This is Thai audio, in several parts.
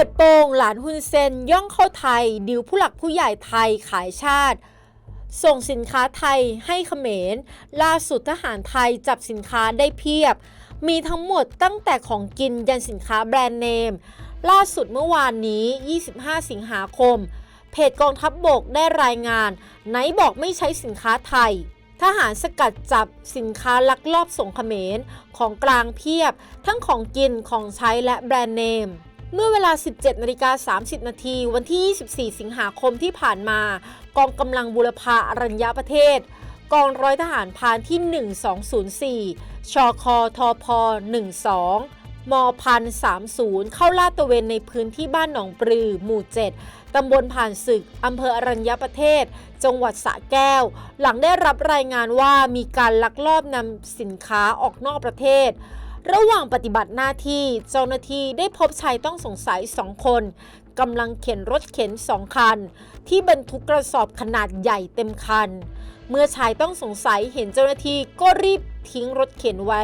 ปิดโปงหลานฮุนเซนย่องเข้าไทย ดิวผู้หลักผู้ใหญ่ไทยขายชาติ ส่งสินค้าไทยให้เขมร ล่าสุดทหารไทยจับสินค้าได้เพียบ มีทั้งหมดตั้งแต่ของกินยันสินค้าแบรนด์เนม ล่าสุดเมื่อวานนี้ 25 สิงหาคม เพจกองทัพบบกได้รายงาน ไหนบอกไม่ใช้สินค้าไทย ทหารสกัดจับสินค้าลักลอบส่งเขมร ของกลางเพียบ ทั้งของกินของใช้และแบรนด์เนม เมื่อเวลา 17นาฬิกา30 นาทีวันที่ 24 สิงหาคมที่ผ่านมา กองกำลังบุรพาอรัญญประเทศ กองร้อยทหารพานที่ 1204 ชคทพ 12 มพัน30 เข้าลาดตระเวนในพื้นที่บ้านหนองปลือ หมู่ 7 ตำบลผ่านศึก อำเภออรัญญประเทศ จังหวัดสระแก้ว หลังได้รับรายงานว่ามีการลักลอบนำสินค้าออกนอกประเทศ ระหว่างปฏิบัติหน้าที่เจ้าหน้าที่ได้พบชายต้องสงสัยสองคนกำลังเข็นรถเข็นสองคัน ที่บรรทุกกระสอบขนาดใหญ่เต็มคัน เมื่อชายต้องสงสัยเห็นเจ้าหน้าที่ก็รีบทิ้งรถเข็นไว้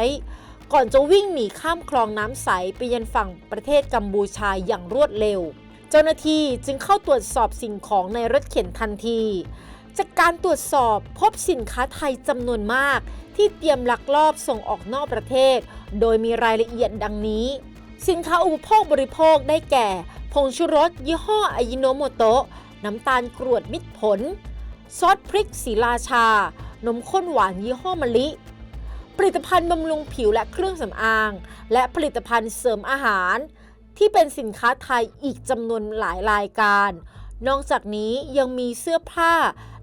ก่อนจะวิ่งหนีข้ามคลองน้ำใสไปยังฝั่งประเทศกัมพูชาอย่างรวดเร็ว เจ้าหน้าที่จึงเข้าตรวจสอบสิ่งของในรถเข็นทันที จากการตรวจสอบพบสินค้าไทยจำนวนมาก ที่เตรียมลักลอบส่งออกนอกประเทศ โดยมีรายละเอียดดังนี้ สินค้าอุปโภคบริโภคได้แก่ ผงชูรส ยี่ห้ออายิโนโมโตะน้ำตาลกรวดมิตรผล ซอสพริกสีราชา นมข้นหวานยี่ห้อมะลิ ผลิตภัณฑ์บำรุงผิวและเครื่องสำอาง และผลิตภัณฑ์เสริมอาหาร ที่เป็นสินค้าไทยอีกจำนวนหลายรายการ นอกจากนี้ยังมีเสื้อผ้า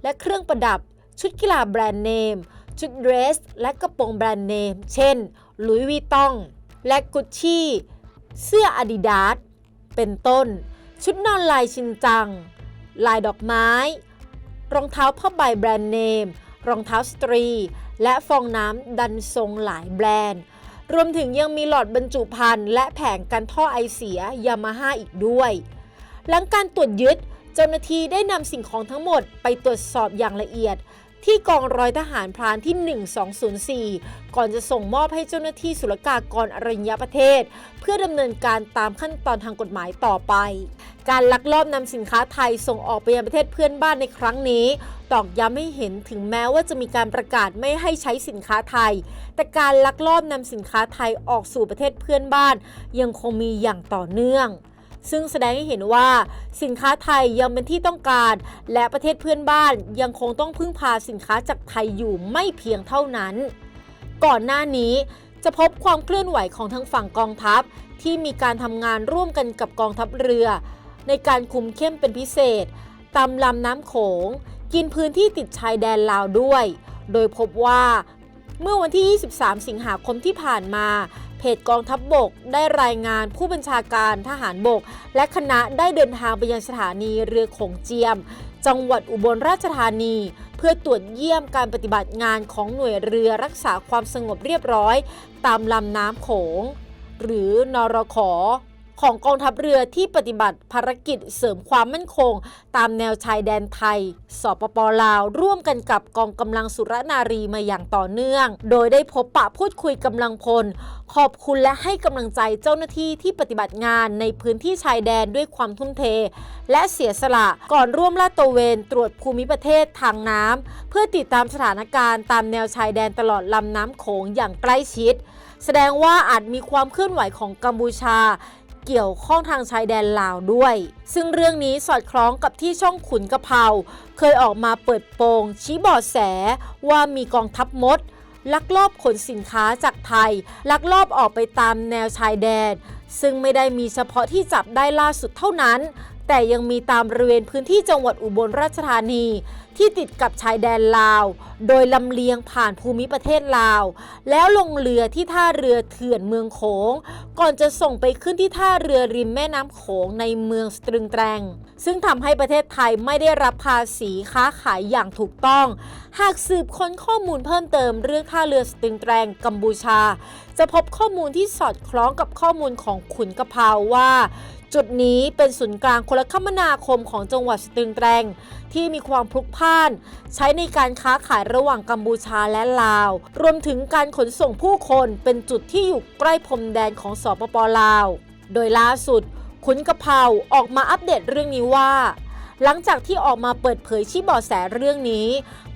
และเครื่องประดับ ชุดกีฬาแบรนด์เนม ชุดเดรส และกระโปรงแบรนด์เนม เช่นลุยวีตอง และกุชชี่ เสื้ออาดิดาส เป็นต้น ชุดนอนลายชินจัง ลายดอกไม้ รองเท้าผ้าใบแบรนด์เนม รองเท้าสตรี และฟองน้ำดันทรงหลายแบรนด์ รวมถึงยังมีหลอดบรรจุภัณฑ์และแผงกันท่อไอเสียยามาฮ่าอีกด้วย หลังการตรวจยึด เจ้าหน้าที่ได้นำสิ่งของทั้งหมดไปตรวจสอบอย่างละเอียด ที่กองร้อยทหารพรานที่ 1204 ก่อนจะส่งมอบให้เจ้าหน้าที่ศุลกากรอรัญญประเทศ เพื่อดำเนินการตามขั้นตอนทางกฎหมายต่อไป การลักลอบนำสินค้าไทยส่งออกไปยังประเทศเพื่อนบ้านในครั้งนี้ ตอกย้ำให้เห็นถึงแม้ว่าจะมีการประกาศไม่ให้ใช้สินค้าไทย แต่การลักลอบนำสินค้าไทยออกสู่ประเทศเพื่อนบ้าน ยังคงมีอย่างต่อเนื่อง ซึ่งแสดงให้เห็นว่าสินค้าไทยยังเป็นที่ต้องการ และประเทศเพื่อนบ้านยังคงต้องพึ่งพาสินค้าจากไทยอยู่ไม่เพียงเท่านั้น ก่อนหน้านี้จะพบความเคลื่อนไหวของทั้งฝั่งกองทัพ ที่มีการทำงานร่วมกันกับกองทัพเรือ ในการคุมเข้มเป็นพิเศษตามลำน้ำโขง กินพื้นที่ติดชายแดนลาวด้วย โดยพบว่าเมื่อวันที่ 23 สิงหาคมที่ผ่านมา เพจกองทัพบบก ได้รายงานผู้บัญชาการทหารบก และคณะได้เดินทางไปยังสถานีเรือโขงเจียม จังหวัดอุบลราชธานี เพื่อตรวจเยี่ยมการปฏิบัติงานของหน่วยเรือรักษาความสงบเรียบร้อย ตามลำน้ำโขง หรือนรขอ ของกองทัพเรือที่ปฏิบัติภารกิจเสริมความมั่นคง ตามแนวชายแดนไทย สปปลาว ร่วมกันกับกองกำลังสุรนารีมาอย่างต่อเนื่อง โดยได้พบปะพูดคุยกำลังพล ขอบคุณและให้กำลังใจเจ้าหน้าที่ที่ปฏิบัติงานในพื้นที่ชายแดนด้วยความทุ่มเท และเสียสละก่อนร่วมลาดตระเวนตรวจภูมิประเทศทางน้ำเพื่อติดตามสถานการณ์ตามแนวชายแดนตลอดลำน้ำโขงอย่างใกล้ชิด แสดงว่าอาจมีความเคลื่อนไหวของกัมพูชา เกี่ยวข้องทางชายแดนลาวด้วย ซึ่งเรื่องนี้สอดคล้องกับที่ช่องขุนกะเพราเคยออกมาเปิดโปงชี้บอดแสว่ามีกองทัพมด ลักลอบขนสินค้าจากไทย ลักลอบออกไปตามแนวชายแดน ซึ่งไม่ได้มีเฉพาะที่จับได้ล่าสุดเท่านั้น แต่ยังมีตามบริเวณพื้นที่จังหวัดอุบลราชธานี ที่ติดกับชายแดนลาว โดยลำเลียงผ่านภูมิประเทศลาว แล้วลงเรือที่ท่าเรือเถื่อนเมืองโขง ก่อนจะส่งไปขึ้นที่ท่าเรือริมแม่น้ำโขงในเมืองสตรึงแตรงซึ่งทำให้ประเทศไทยไม่ได้รับภาษีค้าขายอย่างถูกต้อง หากสืบค้นข้อมูลเพิ่มเติมเรื่องท่าเรือสตรึงแตรงกัมพูชา จะพบข้อมูลที่สอดคล้องกับข้อมูลของขุนกะเพราว่า จุดนี้เป็นศูนย์กลางโทรคมนาคมของจังหวัดสตึงแตรงที่มีความพลุกพ่าน ใช้ในการค้าขายระหว่างกัมพูชาและลาว รวมถึงการขนส่งผู้คนเป็นจุดที่อยู่ใกล้พรมแดนของสปปลาว โดยล่าสุด ขุนกะเพราออกมาอัปเดตเรื่องนี้ว่า หลังจากที่ออกมาเปิดเผยชี้เบาะแสเรื่องนี้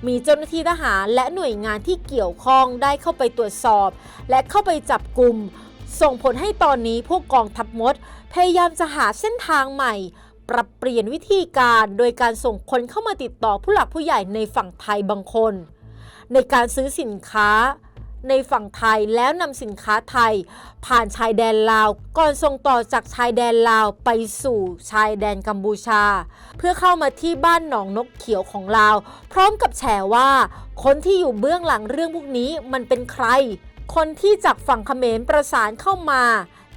มีเจ้าหน้าที่ทหารและหน่วยงานที่เกี่ยวข้องได้เข้าไปตรวจสอบ และเข้าไปจับกลุ่ม ส่งผลให้ตอนนี้พวกกองทัพมด พยายามจะหาเส้นทางใหม่ ปรับเปลี่ยนวิธีการโดยการส่งคนเข้ามาติดต่อผู้หลักผู้ใหญ่ในฝั่งไทยบางคน ในการซื้อสินค้า ในฝั่งไทยแล้วนำสินค้าไทย ผ่านชายแดนลาว ก่อนส่งต่อจากชายแดนลาวไปสู่ชายแดนกัมพูชา เพื่อเข้ามาที่บ้านหนองนกเขียวของลาว พร้อมกับแฉว่า คนที่อยู่เบื้องหลังเรื่องพวกนี้มันเป็นใคร คนที่จากฝั่งเขมรประสานเข้ามา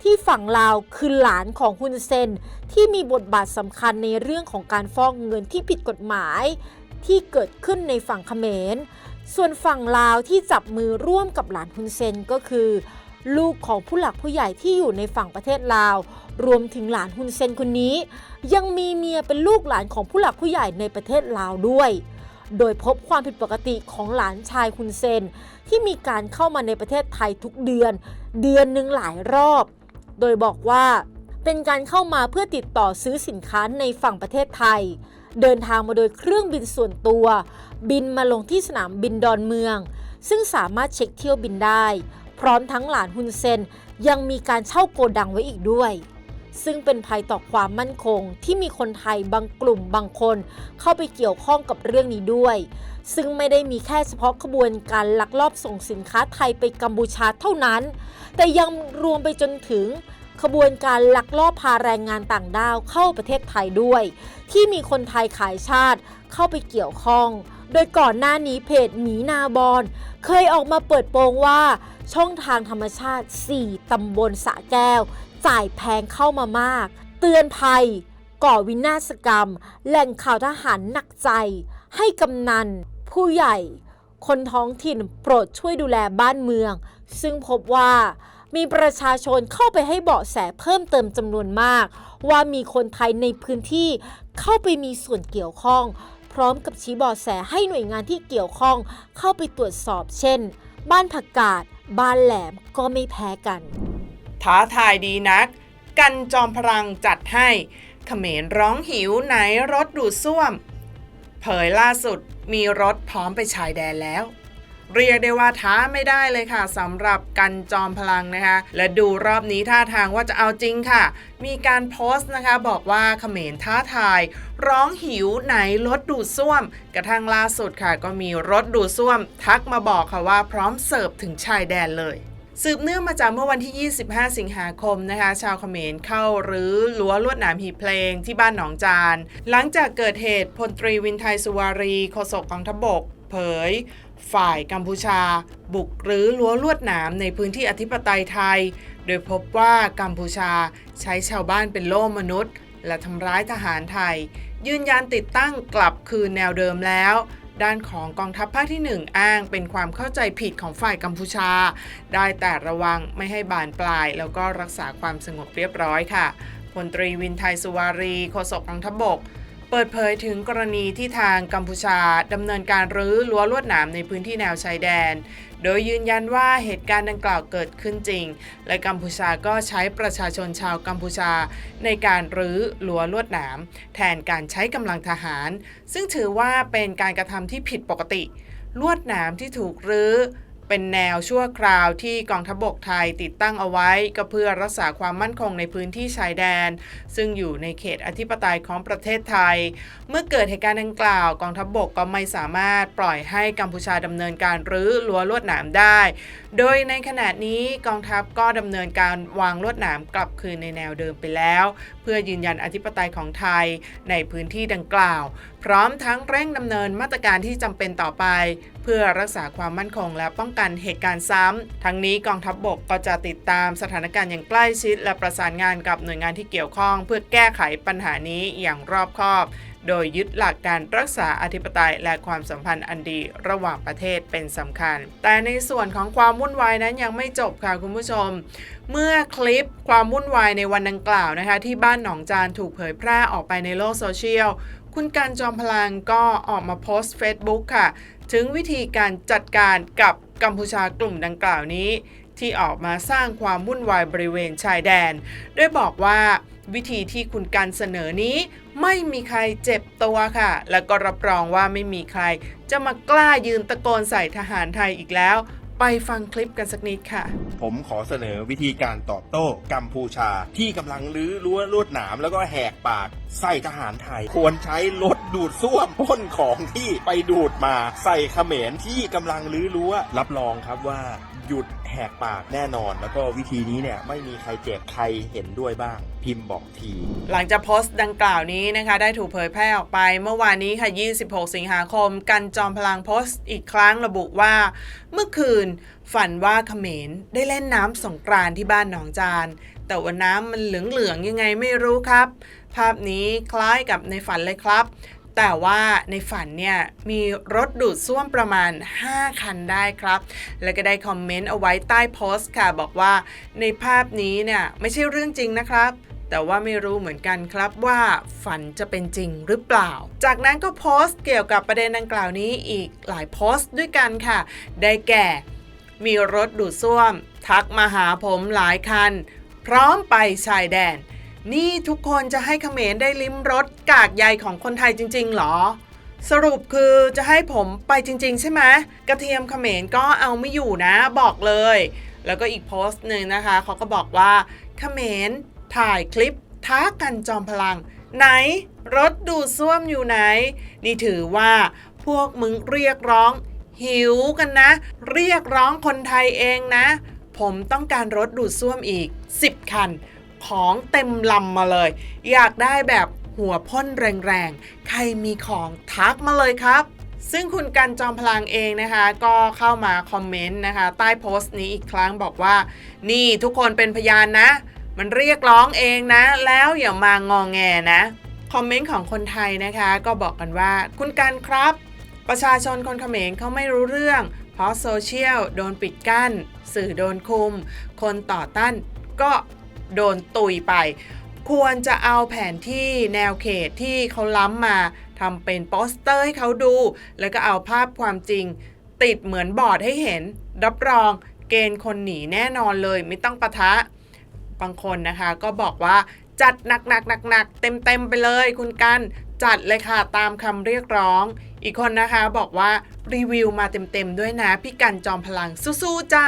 ที่ฝั่งลาวคือหลานของฮุนเซน ที่มีบทบาทสำคัญในเรื่องของการฟอกเงินที่ผิดกฎหมาย ที่เกิดขึ้นในฝั่งเขมร ส่วนฝั่งลาวที่จับมือร่วมกับหลานฮุนเซนก็คือ ลูกของผู้หลักผู้ใหญ่ที่อยู่ในฝั่งประเทศลาว รวมถึงหลานฮุนเซนคนนี้ ยังมีเมียเป็นลูกหลานของผู้หลักผู้ใหญ่ในประเทศลาวด้วย โดยพบความผิดปกติของหลานชายฮุนเซน ที่มีการเข้ามาในประเทศไทยทุกเดือน เดือนหนึ่งหลายรอบ โดยบอกว่าเป็นการเข้ามาเพื่อติดต่อซื้อสินค้าในฝั่งประเทศไทย เดินทางมาโดยเครื่องบินส่วนตัว บินมาลงที่สนามบินดอนเมือง ซึ่งสามารถเช็คเที่ยวบินได้ พร้อมทั้งหลานฮุนเซนยังมีการเช่าโกดังไว้อีกด้วย ซึ่งเป็นภัยต่อความมั่นคงที่มีคนไทยบางกลุ่มบางคน เข้าไปเกี่ยวข้องกับเรื่องนี้ด้วย ซึ่งไม่ได้มีแค่เฉพาะขบวนการลักลอบส่งสินค้าไทยไปกัมพูชาเท่านั้น แต่ยังรวมไปจนถึงขบวนการลักลอบพาแรงงานต่างด้าวเข้าประเทศไทยด้วย ที่มีคนไทยขายชาติเข้าไปเกี่ยวข้อง โดยก่อนหน้านี้เพจหมีนาบอนเคยออกมาเปิดโปงว่า ช่องทางธรรมชาติ 4 ตำบลสะแก้ว จ่ายแพงเข้ามามาก เตือนภัย ก่อวินาศกรรม แหล่งข่าวทหารหนักใจ ให้กำนัน ผู้ใหญ่ คนท้องถิ่นโปรดช่วยดูแลบ้านเมือง ซึ่งพบว่ามีประชาชนเข้าไปให้เบาะแสเพิ่มเติมจำนวนมาก ว่ามีคนไทยในพื้นที่เข้าไปมีส่วนเกี่ยวข้อง พร้อมกับชี้เบาะแสให้หน่วยงานที่เกี่ยวข้องเข้าไปตรวจสอบเช่น บ้านผักกาดบ้านแหลมก็ไม่แพ้กัน ท้าทายดีนัก กันจอมพลังจัดให้เขมรร้องหิวไหนรถดูดซ่วม เผยล่าสุดมีรถพร้อมไปชายแดนแล้ว เรียกได้ว่าท้าไม่ได้เลยค่ะสำหรับกันจอมพลังนะคะ และดูรอบนี้ท่าทางว่าจะเอาจริงค่ะ มีการโพสต์นะคะบอกว่าเขมรท้าทาย ร้องหิวไหนรถดูดซ่วม กระทั่งล่าสุดค่ะ ก็มีรถดูดซ่วม ทักมาบอกค่ะว่าพร้อมเสิร์ฟถึงชายแดนเลย สืบเนื่องมาจากเมื่อวันที่ 25 สิงหาคมนะคะ ชาวเขมรเข้าหรือรั้วลวดหนามหีเพลงที่บ้านหนองจาน หลังจากเกิดเหตุพลตรีวินไทยสุวารีโฆษกกองทบก เผย ฝ่ายกัมพูชา บุกหรือรั้วลวดหนามในพื้นที่อธิปไตยไทย โดยพบว่ากัมพูชาใช้ชาวบ้านเป็นโล่มนุษย์ และทำร้ายทหารไทย ยืนยันติดตั้งกลับคืนแนวเดิมแล้ว ด้านของกองทัพภาคที่ 1 อ้างเป็นความเข้าใจผิดของฝ่ายกัมพูชา ได้แต่ระวังไม่ให้บานปลาย แล้วก็รักษาความสงบเรียบร้อยค่ะพลตรีวินไทยสุวารีโฆษกกองทัพบกเปิดเผยถึงกรณีที่ทางกัมพูชาดำเนินการรื้อรั้วลวดหนามในพื้นที่แนวชายแดน โดยยืนยันว่าเหตุการณ์ดังกล่าวเกิดขึ้นจริง และกัมพูชาก็ใช้ประชาชนชาวกัมพูชา ในการรื้อลัวลวดหนาม แทนการใช้กำลังทหาร ซึ่งถือว่าเป็นการกระทำที่ผิดปกติ ลวดหนามที่ถูกรื้อ เป็นแนวชั่วคราวที่กองทัพบกไทยติดตั้งเอาไว้ ก็เพื่อรักษาความมั่นคงในพื้นที่ชายแดน ซึ่งอยู่ในเขตอธิปไตยของประเทศไทย เมื่อเกิดเหตุการณ์ดังกล่าว กองทัพบกก็ไม่สามารถปล่อยให้กัมพูชาดำเนินการรื้อรั้วลวดหนามได้ โดยในขณะนี้กองทัพก็ดำเนินการวางลวดหนามกลับคืนในแนวเดิมไปแล้ว เพื่อยืนยันอธิปไตยของไทยในพื้นที่ดังกล่าวพร้อมทั้งเร่งดำเนินมาตรการที่จำเป็นต่อไป เพื่อรักษาความมั่นคงและป้องกันเหตุการณ์ซ้ำ ทั้งนี้กองทัพบบกก็จะติดตามสถานการณ์อย่างใกล้ชิด และประสานงานกับหน่วยงานที่เกี่ยวข้อง เพื่อแก้ไขปัญหานี้อย่างรอบคอบ โดยยึดหลักการรักษาอธิปไตยและความสัมพันธ์อันดีระหว่างประเทศเป็นสำคัญ แต่ในส่วนของความวุ่นวายนั้นยังไม่จบค่ะคุณผู้ชม เมื่อคลิปความวุ่นวายในวันดังกล่าวนะคะที่บ้านหนองจานถูกเผยแพร่ออกไปในโลกโซเชียล คุณการจอมพลังก็ออกมาโพสต์ Facebook ค่ะ ถึงวิธีการจัดการกับกัมพูชากลุ่มดังกล่าวนี้ ที่ออกมาสร้างความวุ่นวายบริเวณชายแดน โดยบอกว่าวิธีที่คุณกันเสนอนี้ ไม่มีใครเจ็บตัวค่ะ แล้วก็รับรองว่าไม่มีใคร จะมากล้ายืนตะโกนใส่ทหารไทยอีกแล้ว ไปฟังคลิปกันสักนิดค่ะ ผมขอเสนอวิธีการตอบโต้กัมพูชา ที่กำลังลื้อรั้วลวดหนามแล้วก็แหกปาก ใส่ทหารไทย ควรใช้รถดูดซ่วมพ่นของที่ไปดูดมา ใส่เขมรที่กำลังลื้อรั้วรับรองครับว่า หยุดแหกปากแน่นอน แล้วก็วิธีนี้เนี่ยไม่มีใครเจ็บใครเห็นด้วยบ้าง พิมพ์บอกที หลังจากโพสต์ดังกล่าวนี้นะคะ ได้ถูกเผยแพร่ออกไปเมื่อวานนี้ค่ะ 26 สิงหาคม กันจอมพลังโพสต์อีกครั้งระบุว่า เมื่อคืนฝันว่าเขมรได้เล่นน้ำสงกรานที่บ้านหนองจาน แต่ว่าน้ำมันเหลืองๆยังไงไม่รู้ครับ ภาพนี้คล้ายกับในฝันเลยครับ แต่ว่าในฝันเนี่ย มีรถดูดซ่วมประมาณ 5 คันได้ครับ แล้วก็ได้คอมเมนต์เอาไว้ใต้โพสต์ค่ะ บอกว่าในภาพนี้เนี่ย ไม่ใช่เรื่องจริงนะครับแต่ว่าไม่รู้เหมือนกันครับว่าฝันจะเป็นจริงหรือเปล่า จากนั้นก็โพสต์เกี่ยวกับประเด็นดังกล่าวนี้อีกหลายโพสต์ด้วยกันค่ะ ได้แก่ มีรถดูดซ่วม ทักมาหาผมหลายคัน พร้อมไปชายแดน นี่ทุกคนจะให้เขมรได้ลิ้มรสกากใยของคนไทยจริง ๆ หรอ สรุปคือจะให้ผมไปจริง ๆ ใช่ไหมกระเทียมเขมรก็เอาไม่อยู่นะบอกเลย แล้วก็อีกโพสต์หนึ่งนะคะเขาก็บอกว่าเขมรถ่ายคลิปท้ากันจอมพลัง ไหนรถดูดซ่วมอยู่ไหน นี่ถือว่าพวกมึงเรียกร้อง หิวกันนะ เรียกร้องคนไทยเองนะ ผมต้องการรถดูดซ่วมอีก 10 คัน ของเต็มลำมาเลย อยากได้แบบหัวพ่นแรงๆ ใครมีของทักมาเลยครับ ซึ่งคุณกันจอมพลังเองนะคะ ก็เข้ามาคอมเมนต์นะคะ ใต้โพสต์นี้อีกครั้งบอกว่า นี่ทุกคนเป็นพยานนะ มันเรียกร้องเองนะ แล้วอย่ามางองแงนะ คอมเมนต์ของคนไทยนะคะ ก็บอกกันว่า คุณกันครับ ประชาชนคนเขมรเขาไม่รู้เรื่อง เพราะโซเชียลโดนปิดกั้น สื่อโดนคุม คนต่อต้านก็ โดนตุยไป ควรจะเอาแผนที่แนวเขตที่เขาล้ำมาทำเป็นโปสเตอร์ให้เขาดู แล้วก็เอาภาพความจริง ติดเหมือนบอร์ดให้เห็น รับรองเกณฑ์คนหนีแน่นอนเลยไม่ต้องปะทะ บางคนนะคะก็บอกว่าจัดหนักหนักหนักหนักเต็มเต็มๆไปเลยคุณกัน จัดเลยค่ะตามคำเรียกร้อง อีกคนนะคะบอกว่ารีวิวมาเต็มๆด้วยนะ พี่กันจอมพลังสู้ๆจ้า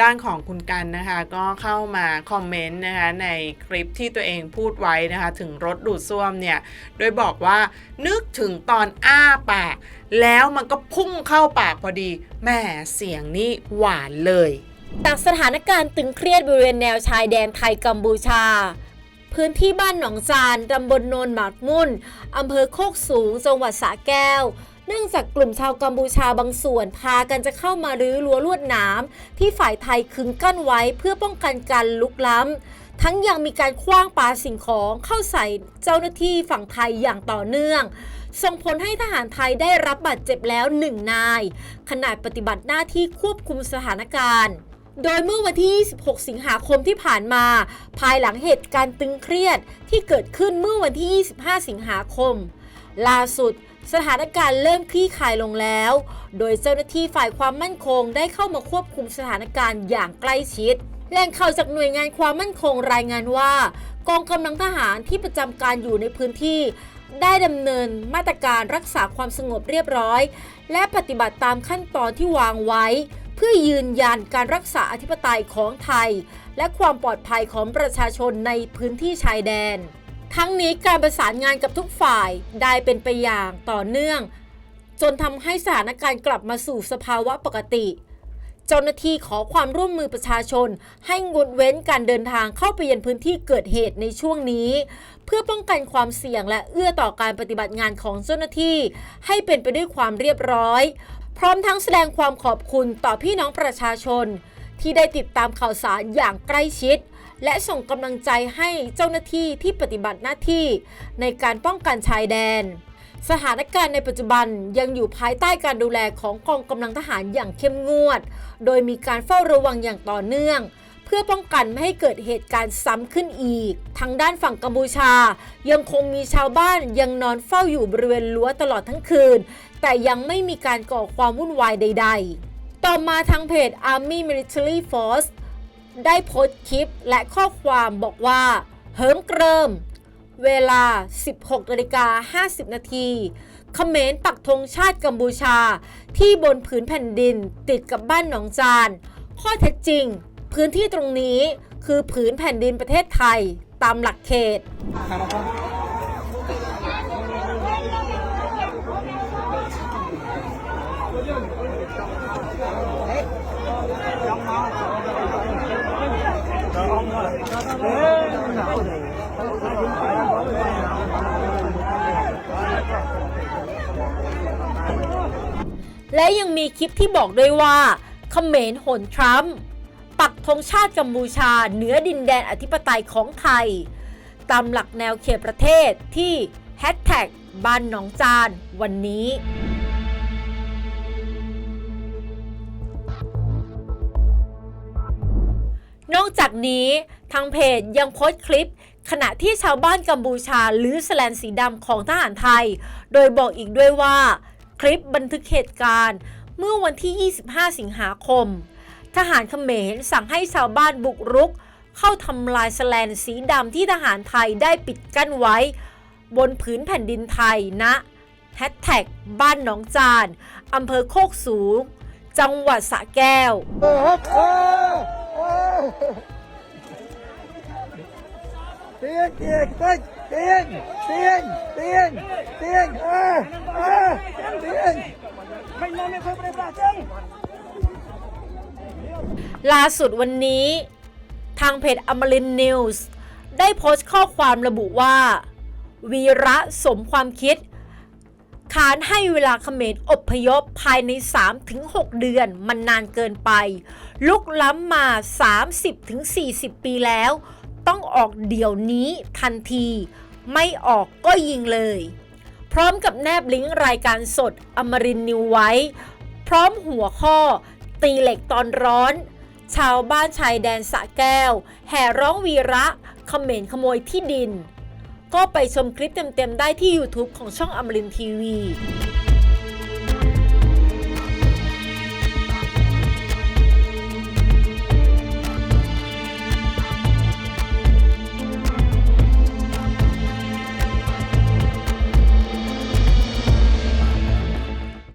ด้านของคุณกันนะคะ ก็เข้ามาคอมเมนต์นะคะในคลิปที่ตัวเองพูดไว้นะคะ ถึงรถดูดซ่วมเนี่ย โดยบอกว่านึกถึงตอนอ้าปาก แล้วมันก็พุ่งเข้าปากพอดีแม่เสียงนี่หวานเลยจากสถานการณ์ตึงเครียดบริเวณแนวชายแดนไทยกัมพูชา พื้นที่บ้านหนองจานตำบลโนนหมากมุ่นอำเภอโคกสูง จังหวัดสระแก้ว เนื่องจากกลุ่มชาวกัมพูชาบางส่วน พากันจะเข้ามารื้อรั้วลวดหนามที่ฝ่ายไทยขึงกั้นไว้เพื่อป้องกันการลุกล้ำ ทั้งยังมีการคว้างปาสิ่งของเข้าใส่เจ้าหน้าที่ฝั่งไทยอย่างต่อเนื่องส่งผลให้ทหารไทยได้รับบาดเจ็บแล้วหนึ่งนาย ขณะปฏิบัติหน้าที่ควบคุมสถานการณ์ โดยเมื่อวันที่ 26 สิงหาคมที่ผ่านมา ภายหลังเหตุการณ์ตึงเครียดที่เกิดขึ้นเมื่อวันที่ 25 สิงหาคม ล่าสุดสถานการณ์เริ่มคลี่คลายลงแล้ว โดยเจ้าหน้าที่ฝ่ายความมั่นคงได้เข้ามาควบคุมสถานการณ์อย่างใกล้ชิดแหล่งข่าวจากหน่วยงานความมั่นคงรายงานว่า กองกำลังทหารที่ประจำการอยู่ในพื้นที่ ได้ดำเนินมาตรการรักษาความสงบเรียบร้อย และปฏิบัติตามขั้นตอนที่วางไว้ เพื่อยืนยันการรักษาอธิปไตยของไทย และความปลอดภัยของประชาชนในพื้นที่ชายแดน ทั้งนี้การประสานงานกับทุกฝ่ายได้เป็นไปอย่างต่อเนื่อง จนทำให้สถานการณ์กลับมาสู่สภาวะปกติ เจ้าหน้าที่ขอความร่วมมือประชาชน ให้งดเว้นการเดินทางเข้าไปยังพื้นที่เกิดเหตุในช่วงนี้ เพื่อป้องกันความเสี่ยงและเอื้อต่อการปฏิบัติงานของเจ้าหน้าที่ ให้เป็นไปด้วยความเรียบร้อย พร้อมทั้งแสดงความขอบคุณต่อพี่น้องประชาชน ที่ได้ติดตามข่าวสารอย่างใกล้ชิด และส่งกำลังใจให้เจ้าหน้าที่ที่ปฏิบัติหน้าที่ ในการป้องกันชายแดน สถานการณ์ในปัจจุบันยังอยู่ภายใต้การดูแลของกองกำลังทหารอย่างเข้มงวด โดยมีการเฝ้าระวังอย่างต่อเนื่อง เพื่อป้องกันไม่ให้เกิดเหตุการณ์ซ้ำขึ้นอีก ทางด้านฝั่งกัมพูชา ยังคงมีชาวบ้านยังนอนเฝ้าอยู่บริเวณรั้วตลอดทั้งคืน แต่ยังไม่มีการก่อความวุ่นวายใด ๆ ต่อมาทางเพจ Army Military Force ได้โพสต์คลิปและข้อความบอกว่า เหิมเกริม เวลา 16นาฬิกา50 นาทีเขมรปักธงชาติกัมพูชา ที่บนผืนแผ่นดินติดกับบ้านหนองจาน ข้อเท็จจริง พื้นที่ตรงนี้คือผืนแผ่นดินประเทศไทยตามหลักเขต และยังมีคลิปที่บอกด้วยว่าเขมรหนทรัมป์ ธงชาติกัมพูชาเหนือดินแดนอธิปไตยของไทย ตามหลักแนวเขตประเทศที่แฮชแท็กบ้านหนองจานวันนี้นอกจากนี้ทางเพจยังโพสต์คลิป ขณะที่ชาวบ้านกัมพูชาหรือแสแลนสีดำของทหารไทย โดยบอกอีกด้วยว่า คลิปบันทึกเหตุการณ์ เมื่อวันที่ 25 สิงหาคม ทหารเขมรสั่งให้ชาวบ้านบุกรุก เข้าทำลายแสแลนสีดำที่ทหารไทยได้ปิดกั้นไว้ บนผืนแผ่นดินไทยนะแฮชแท็กบ้านหนองจานอำเภอโคกสูง จังหวัดสระแก้ว Tiền, tiền, tiền, tiền, tiền, tiền, tiền, à, à, tiền. Mình làm việc không phải là chân. ล่าสุดวันนี้ ทางเพจอมรินนิวส์ได้โพสต์ข้อความระบุว่า วีระสมความคิด ขานให้เวลาเขมรอพยพภายใน 3-6 เดือนมันนานเกินไป ลุกล้ำมา 30-40 ปีแล้ว ต้องออกเดี๋ยวนี้ทันที ไม่ออกก็ยิงเลย พร้อมกับแนบลิงก์รายการสดอมรินนิวไว้ พร้อมหัวข้อ ตีเหล็กตอนร้อน ชาวบ้านชายแดนสะแก้ว แห่ร้องวีระเขมรขโมยที่ดิน ก็ไปชมคลิปเต็มๆได้ที่ YouTube ของช่องอมรินทีวี